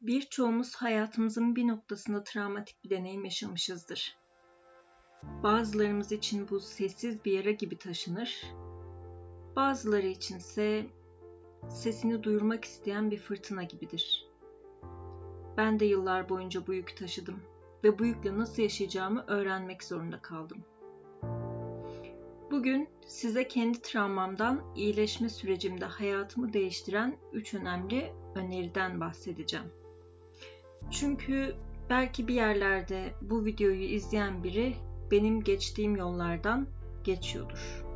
Birçoğumuz hayatımızın bir noktasında travmatik bir deneyim yaşamışızdır. Bazılarımız için bu sessiz bir yara gibi taşınır. Bazıları içinse sesini duyurmak isteyen bir fırtına gibidir. Ben de yıllar boyunca bu yükü taşıdım ve bu yükle nasıl yaşayacağımı öğrenmek zorunda kaldım. Bugün size kendi travmamdan iyileşme sürecimde hayatımı değiştiren üç önemli öneriden bahsedeceğim. Çünkü belki bir yerlerde bu videoyu izleyen biri benim geçtiğim yollardan geçiyordur.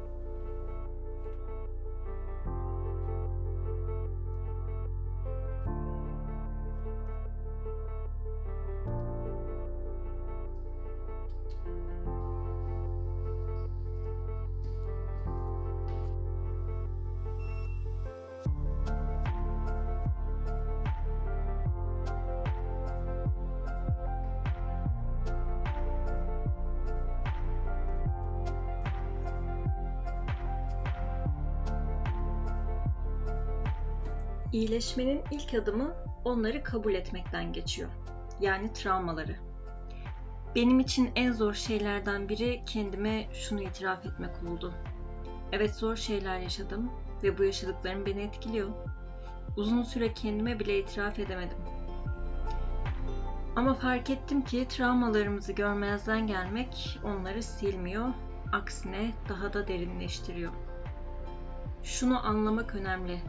İyileşmenin ilk adımı onları kabul etmekten geçiyor. Yani travmaları. Benim için en zor şeylerden biri kendime şunu itiraf etmek oldu. Evet zor şeyler yaşadım ve bu yaşadıklarım beni etkiliyor. Uzun süre kendime bile itiraf edemedim. Ama fark ettim ki travmalarımızı görmezden gelmek onları silmiyor, aksine daha da derinleştiriyor. Şunu anlamak önemli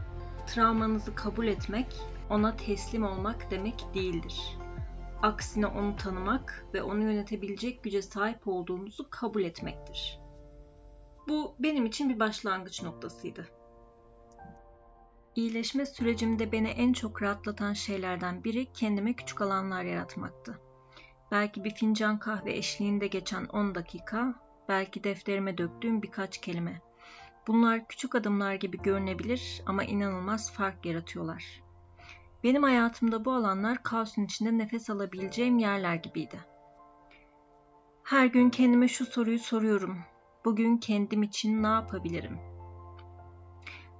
travmanızı kabul etmek, ona teslim olmak demek değildir. Aksine onu tanımak ve onu yönetebilecek güce sahip olduğumuzu kabul etmektir. Bu benim için bir başlangıç noktasıydı. İyileşme sürecimde beni en çok rahatlatan şeylerden biri kendime küçük alanlar yaratmaktı. Belki bir fincan kahve eşliğinde geçen 10 dakika, belki defterime döktüğüm birkaç kelime. Bunlar küçük adımlar gibi görünebilir ama inanılmaz fark yaratıyorlar. Benim hayatımda bu alanlar kaosun içinde nefes alabileceğim yerler gibiydi. Her gün kendime şu soruyu soruyorum. Bugün kendim için ne yapabilirim?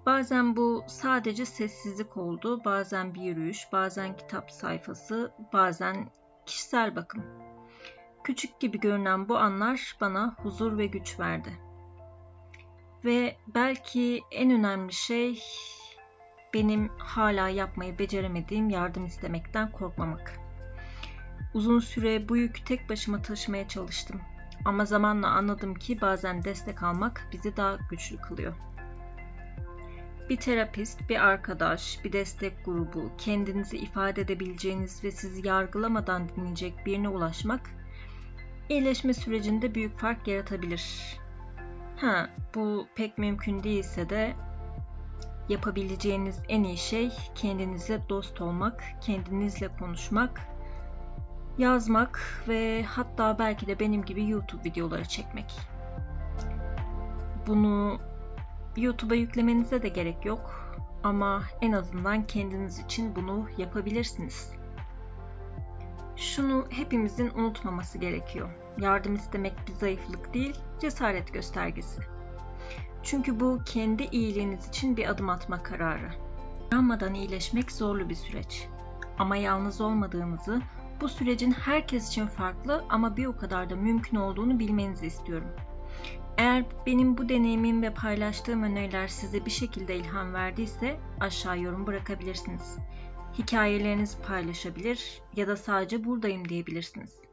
Bazen bu sadece sessizlik oldu, bazen bir yürüyüş, bazen kitap sayfası, bazen kişisel bakım. Küçük gibi görünen bu anlar bana huzur ve güç verdi. Ve belki en önemli şey benim hala yapmayı beceremediğim yardım istemekten korkmamak. Uzun süre bu yükü tek başıma taşımaya çalıştım. Ama zamanla anladım ki bazen destek almak bizi daha güçlü kılıyor. Bir terapist, bir arkadaş, bir destek grubu, kendinizi ifade edebileceğiniz ve sizi yargılamadan dinleyecek birine ulaşmak iyileşme sürecinde büyük fark yaratabilir. Ha, bu pek mümkün değilse de yapabileceğiniz en iyi şey kendinize dost olmak, kendinizle konuşmak, yazmak ve hatta belki de benim gibi YouTube videoları çekmek. Bunu YouTube'a yüklemenize de gerek yok ama en azından kendiniz için bunu yapabilirsiniz. Şunu hepimizin unutmaması gerekiyor. Yardım istemek bir zayıflık değil, cesaret göstergesi. Çünkü bu kendi iyiliğiniz için bir adım atma kararı. Travmadan iyileşmek zorlu bir süreç. Ama yalnız olmadığınızı, bu sürecin herkes için farklı ama bir o kadar da mümkün olduğunu bilmenizi istiyorum. Eğer benim bu deneyimim ve paylaştığım öneriler size bir şekilde ilham verdiyse aşağı yorum bırakabilirsiniz. Hikayelerinizi paylaşabilir ya da sadece buradayım diyebilirsiniz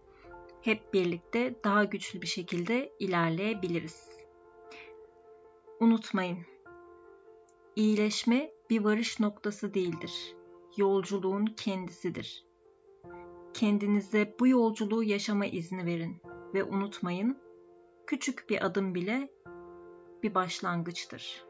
hep birlikte daha güçlü bir şekilde ilerleyebiliriz. Unutmayın. İyileşme bir varış noktası değildir. Yolculuğun kendisidir. Kendinize bu yolculuğu yaşama izni verin ve unutmayın, küçük bir adım bile bir başlangıçtır.